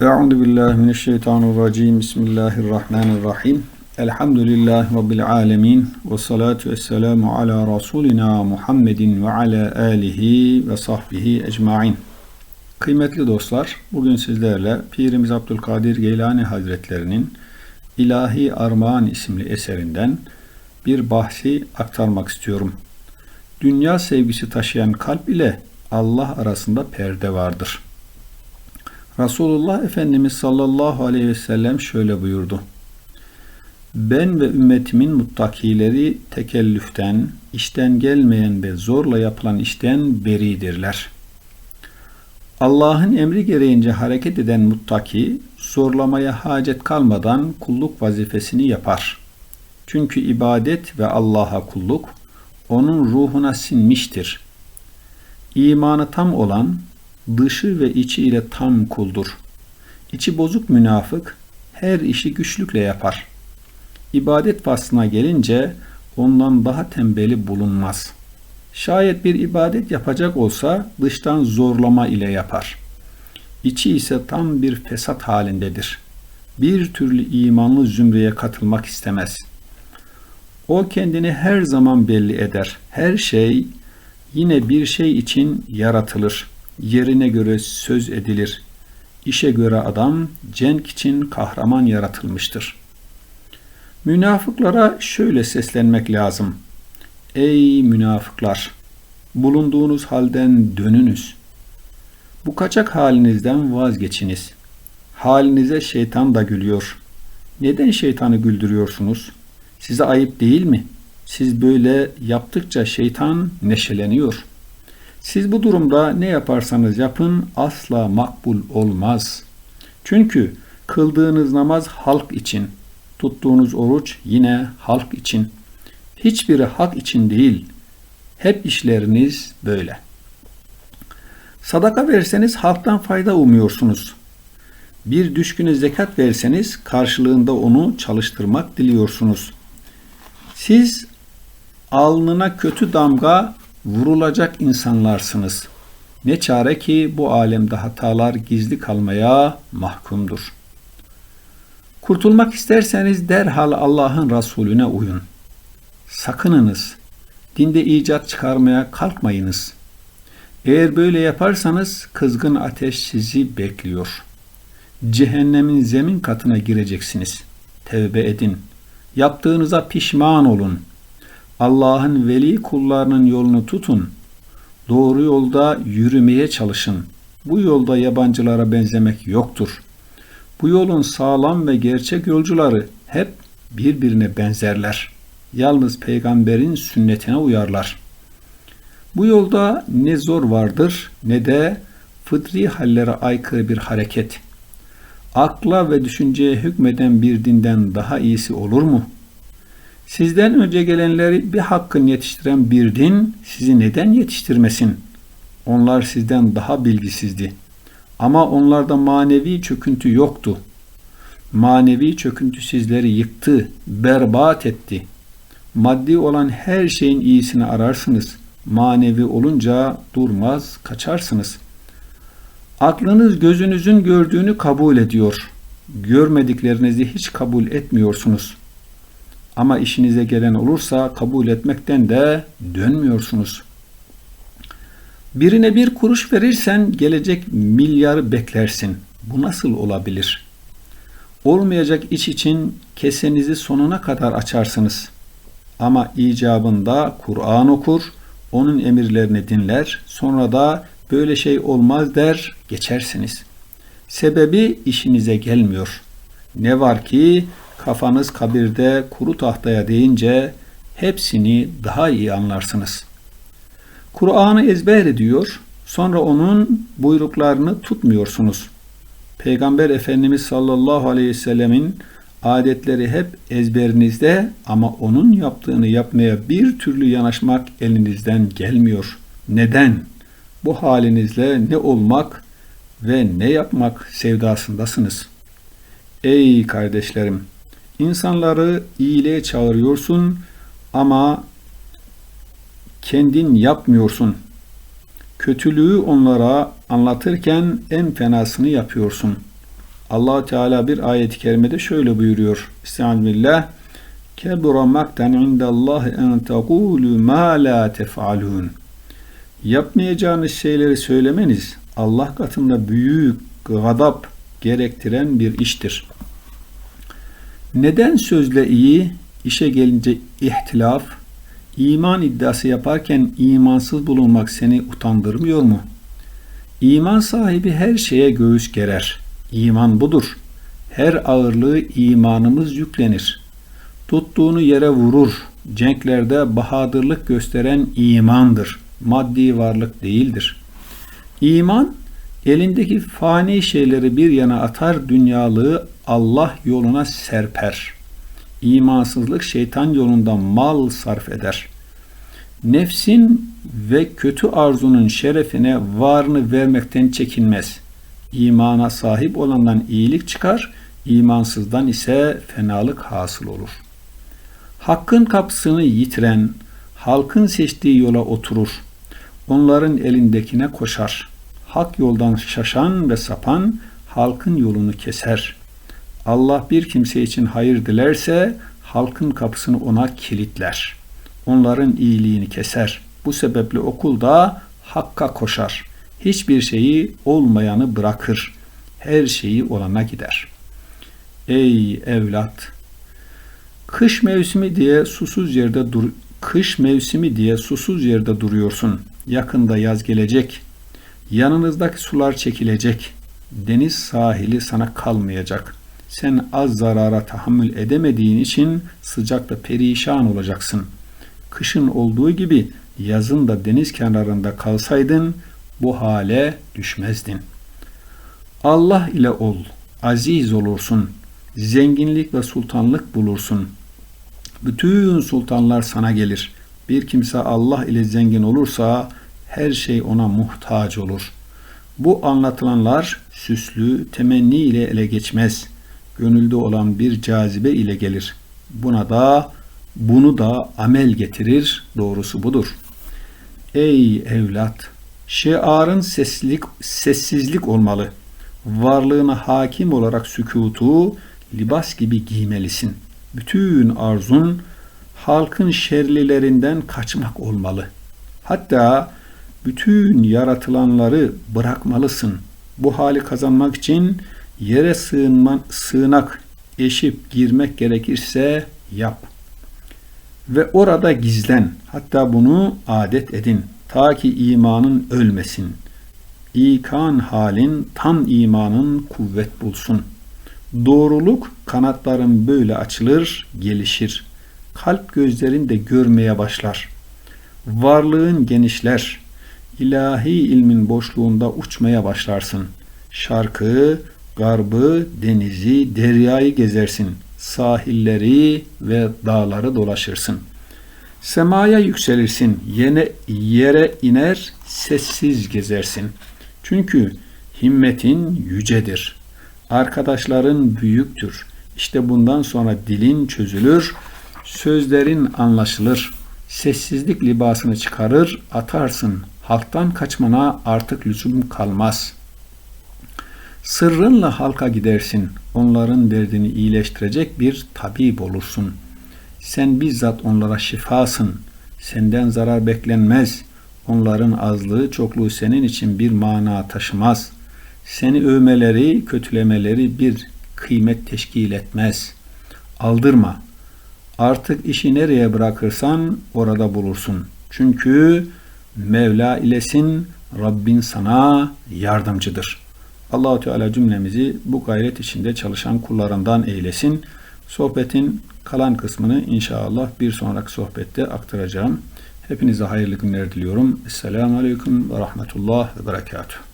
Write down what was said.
Euzu billahi mineşşeytanirracim. Bismillahirrahmanirrahim. Elhamdülillahi rabbil alamin ve salatu vesselamu ala rasulina Muhammedin ve ala alihi ve sahbihi ecmaîn. Kıymetli dostlar, bugün sizlerle Pirimiz Abdülkadir Geylani Hazretlerinin İlahi Armağan isimli eserinden bir bahsi aktarmak istiyorum. Dünya sevgisi taşıyan kalp ile Allah arasında perde vardır. Resulullah Efendimiz sallallahu aleyhi ve sellem şöyle buyurdu. Ben ve ümmetimin muttakileri tekellüften, işten gelmeyen ve zorla yapılan işten beridirler. Allah'ın emri gereğince hareket eden muttaki, zorlamaya hacet kalmadan kulluk vazifesini yapar. Çünkü ibadet ve Allah'a kulluk, onun ruhuna sinmiştir. İmanı tam olan, dışı ve içi ile tam kuldur. İçi bozuk münafık her işi güçlükle yapar. İbadet faslına gelince ondan daha tembeli bulunmaz. Şayet bir ibadet yapacak olsa dıştan zorlama ile yapar. İçi ise tam bir fesat halindedir. Bir türlü imanlı zümreye katılmak istemez. O kendini her zaman belli eder. Her şey yine bir şey için yaratılır.'' Yerine göre söz edilir. İşe göre adam cenk için kahraman yaratılmıştır. Münafıklara şöyle seslenmek lazım. Ey münafıklar! Bulunduğunuz halden dönünüz. Bu kaçak halinizden vazgeçiniz. Halinize şeytan da gülüyor. Neden şeytanı güldürüyorsunuz? Size ayıp değil mi? Siz böyle yaptıkça şeytan neşeleniyor.'' Siz bu durumda ne yaparsanız yapın asla makbul olmaz. Çünkü kıldığınız namaz halk için, tuttuğunuz oruç yine halk için. Hiçbiri hak için değil. Hep işleriniz böyle. Sadaka verseniz halktan fayda umuyorsunuz. Bir düşküne zekat verseniz karşılığında onu çalıştırmak diliyorsunuz. Siz alnına kötü damga vurulacak insanlarsınız. Ne çare ki bu alemde hatalar gizli kalmaya mahkumdur. Kurtulmak isterseniz derhal Allah'ın Resulüne uyun. Sakınınız. Dinde icat çıkarmaya kalkmayınız. Eğer böyle yaparsanız kızgın ateş sizi bekliyor. Cehennemin zemin katına gireceksiniz. Tevbe edin. Yaptığınıza pişman olun.'' Allah'ın veli kullarının yolunu tutun. Doğru yolda yürümeye çalışın. Bu yolda yabancılara benzemek yoktur. Bu yolun sağlam ve gerçek yolcuları hep birbirine benzerler. Yalnız peygamberin sünnetine uyarlar. Bu yolda ne zor vardır ne de fıtri hallere aykırı bir hareket. Akla ve düşünceye hükmeden bir dinden daha iyisi olur mu?'' Sizden önce gelenleri bir hakkın yetiştiren bir din sizi neden yetiştirmesin? Onlar sizden daha bilgisizdi. Ama onlarda manevi çöküntü yoktu. Manevi çöküntü sizleri yıktı, berbat etti. Maddi olan her şeyin iyisini ararsınız. Manevi olunca durmaz, kaçarsınız. Aklınız gözünüzün gördüğünü kabul ediyor. Görmediklerinizi hiç kabul etmiyorsunuz.'' Ama işinize gelen olursa kabul etmekten de dönmüyorsunuz. Birine bir kuruş verirsen gelecek milyarı beklersin. Bu nasıl olabilir? Olmayacak iş için kesenizi sonuna kadar açarsınız. Ama icabında Kur'an okur, onun emirlerini dinler, sonra da böyle şey olmaz der, geçersiniz. Sebebi işinize gelmiyor. Ne var ki kafanız kabirde kuru tahtaya deyince hepsini daha iyi anlarsınız. Kur'an'ı ezber ediyor, sonra onun buyruklarını tutmuyorsunuz. Peygamber Efendimiz sallallahu aleyhi ve sellemin adetleri hep ezberinizde ama onun yaptığını yapmaya bir türlü yanaşmak elinizden gelmiyor. Neden? Bu halinizle ne olmak ve ne yapmak sevdasındasınız. Ey kardeşlerim! İnsanları iyiliğe çağırıyorsun ama kendin yapmıyorsun. Kötülüğü onlara anlatırken en fenasını yapıyorsun. allah Teala bir ayet-i kerimede şöyle buyuruyor. Estağfirullah. Kebura makten indallahi en tekulu ma la tef'alun. Yapmayacağınız şeyleri söylemeniz Allah katında büyük gadap gerektiren bir iştir. Neden sözle iyi, işe gelince ihtilaf, iman iddiası yaparken imansız bulunmak seni utandırmıyor mu? İman sahibi her şeye göğüs gerer. İman budur. Her ağırlığı imanımız yüklenir. Tuttuğunu yere vurur. Cenklerde bahadırlık gösteren imandır. Maddi varlık değildir. İman elindeki fani şeyleri bir yana atar, dünyalığı Allah yoluna serper. İmansızlık şeytan yolunda mal sarf eder. Nefsin ve kötü arzunun şerefine varını vermekten çekinmez. İmana sahip olandan iyilik çıkar, imansızdan ise fenalık hasıl olur. Hakkın kapısını yitiren, halkın seçtiği yola oturur. Onların elindekine koşar. Hak yoldan şaşan ve sapan halkın yolunu keser. Allah bir kimse için hayır dilerse halkın kapısını ona kilitler. Onların iyiliğini keser. Bu sebeple okulda hakka koşar. Hiçbir şeyi olmayanı bırakır. Her şeyi olana gider. Ey evlat! Kış mevsimi diye susuz yerde dur kış mevsimi diye susuz yerde duruyorsun. Yakında yaz gelecek. Yanınızdaki sular çekilecek. Deniz sahili sana kalmayacak. Sen az zarara tahammül edemediğin için sıcakta perişan olacaksın. Kışın olduğu gibi yazın da deniz kenarında kalsaydın bu hale düşmezdin. Allah ile ol, aziz olursun, zenginlik ve sultanlık bulursun. Bütün sultanlar sana gelir. Bir kimse Allah ile zengin olursa her şey ona muhtaç olur. Bu anlatılanlar süslü, temenni ile ele geçmez. Gönülde olan bir cazibe ile gelir. Buna da bunu da amel getirir. Doğrusu budur. Ey evlat! Şiarın seslik, sessizlik olmalı. Varlığına hakim olarak sükutu libas gibi giymelisin. Bütün arzun halkın şerlilerinden kaçmak olmalı. Hatta bütün yaratılanları bırakmalısın. Bu hali kazanmak için yere sığınman, sığınak eşip girmek gerekirse yap. Ve orada gizlen. Hatta bunu adet edin. Ta ki imanın ölmesin. İkan halin tam imanın kuvvet bulsun. Doğruluk kanatların böyle açılır, gelişir. Kalp gözlerin de görmeye başlar. Varlığın genişler. İlahi ilmin boşluğunda uçmaya başlarsın. Şarkı, garbı, denizi, deryayı gezersin. Sahilleri ve dağları dolaşırsın. Semaya yükselirsin, yine yere iner, sessiz gezersin. Çünkü himmetin yücedir. Arkadaşların büyüktür. İşte bundan sonra dilin çözülür, sözlerin anlaşılır. Sessizlik libasını çıkarır, atarsın. Halktan kaçmana artık lüzum kalmaz. Sırrınla halka gidersin. Onların derdini iyileştirecek bir tabip olursun. Sen bizzat onlara şifasın. Senden zarar beklenmez. Onların azlığı çokluğu senin için bir mana taşımaz. Seni övmeleri, kötülemeleri bir kıymet teşkil etmez. Aldırma. Artık işi nereye bırakırsan orada bulursun. Çünkü Mevla ilesin, Rabbin sana yardımcıdır. Allahu Teala cümlemizi bu gayret içinde çalışan kullarından eylesin. Sohbetin kalan kısmını inşallah bir sonraki sohbette aktaracağım. Hepinize hayırlı günler diliyorum. Esselamu Aleyküm ve Rahmetullah ve Berekatuhu.